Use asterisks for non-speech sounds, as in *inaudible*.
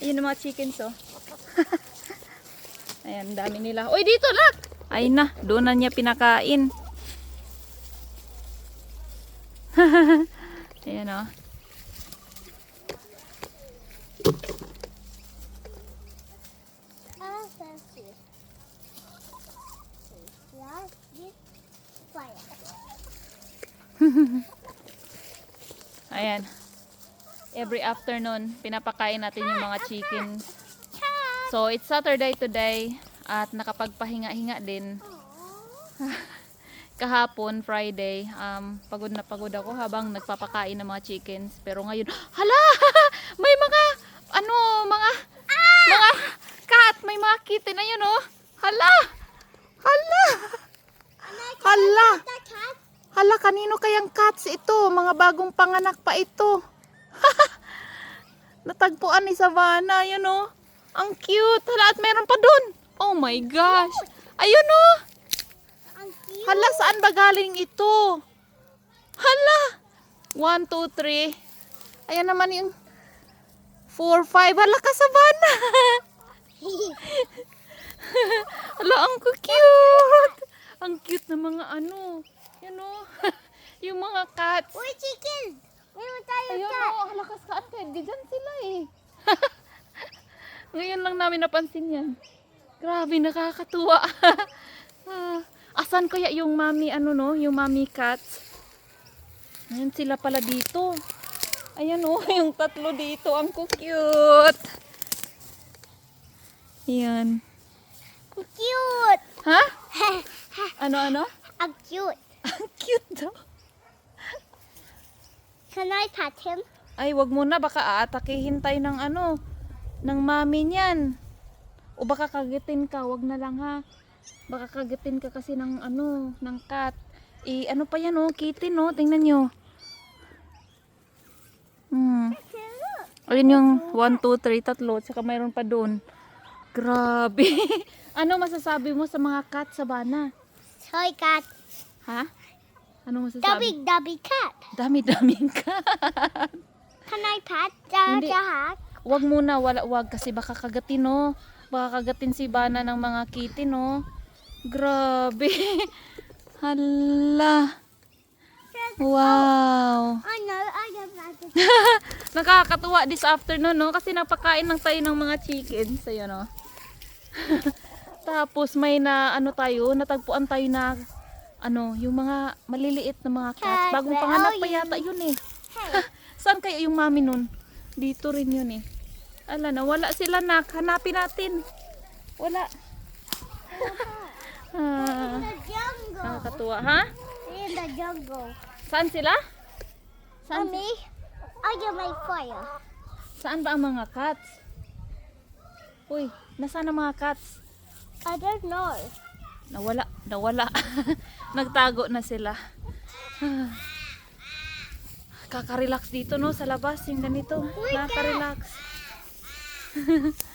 Ayun ang mga chickens, oh. *laughs* Ayan, dami nila. Uy, dito, nak! Ay na, doon na niya pinakain. *laughs* Ayan, oh. Fire. *laughs* Ayan. Every afternoon, pinapakain natin yung mga chickens. So, it's Saturday today at nakapagpahinga-hinga din. *laughs* Kahapon, Friday, um, pagod na pagod ako habang nagpapakain ng mga chickens. Pero ngayon, *gasps* hala! *laughs* May mga, ano, mga, mga cat, may mga kitten na yun, oh. Hala! Hala! Hala! Hala, kanino kayang cats ito? Mga bagong panganak pa ito. *laughs* Natagpuan ni Savannah, yun oh. Ang cute. Hala, at meron pa dun. Oh my gosh. Ayun oh. Ang cute. Hala, saan ba galing ito? Hala. One, two, three. Ayan naman yung four, five. Hala ka, Savannah. *laughs* Hala, ang cute. Ang cute na mga ano. Yan oh. *laughs* yung mga cats. Uy, chicken! Meron tayo Ayun cat. oh, halakas ka ate. Di dyan sila eh. *laughs* Ngayon lang namin napansin yan. Grabe, nakakatuwa. *laughs* Ah, Asan kaya yung mami, ano no, yung mami cats? Ayan sila pala dito. Ayan oh, *laughs* yung tatlo dito. Ang cute. Ayan. Cute! Ha? Ano, ano? Ang cute. Ang cute daw. Can I pet him? Ay, wag mo na. Baka aatakihin tayo ng ano, ng mami niyan. O baka kagitin ka. Wag na lang ha. Baka kagitin ka kasi ng ano, ng cat. I, ano pa yan oh, kitten oh. Tingnan nyo. Hmm. Ayun yung 1, 2, 3, tatlo. Tsaka mayroon pa doon. Grabe. *laughs* ano masasabi mo sa mga cat sa bana? Soy cat. Ha? Ano masasabi? the big cat. Dami-daming cat. *laughs* Can I pet the, Hindi. the hat? Wag muna, wala, wag kasi baka kagatin no. Baka kagatin si Bana ng mga kitty no. Grabe. *laughs* Hala. Wow. Oh no, I don't like it. Nakakatuwa this afternoon no kasi napakain lang tayo ng mga chickens ayo no. *laughs* Tapos may na ano tayo, natagpuan tayo na ano, yung mga maliliit na mga cats. Bagong where panganak pa you? yata yun eh. *laughs* Saan kaya yung mami nun? Dito rin yun eh. Ala na, wala sila nak. Hanapin natin. Wala. *laughs* ah, nakakatuwa, ha? In the jungle. Saan sila? Saan, Mommy, I got my fire. saan ba ang mga cats? Uy, nasaan ang mga cats? I don't know. Nawala, nawala. *laughs* Nagtago na sila. Kaka-relax dito no sa labas, yung ganito. Nakaka-relax. *laughs*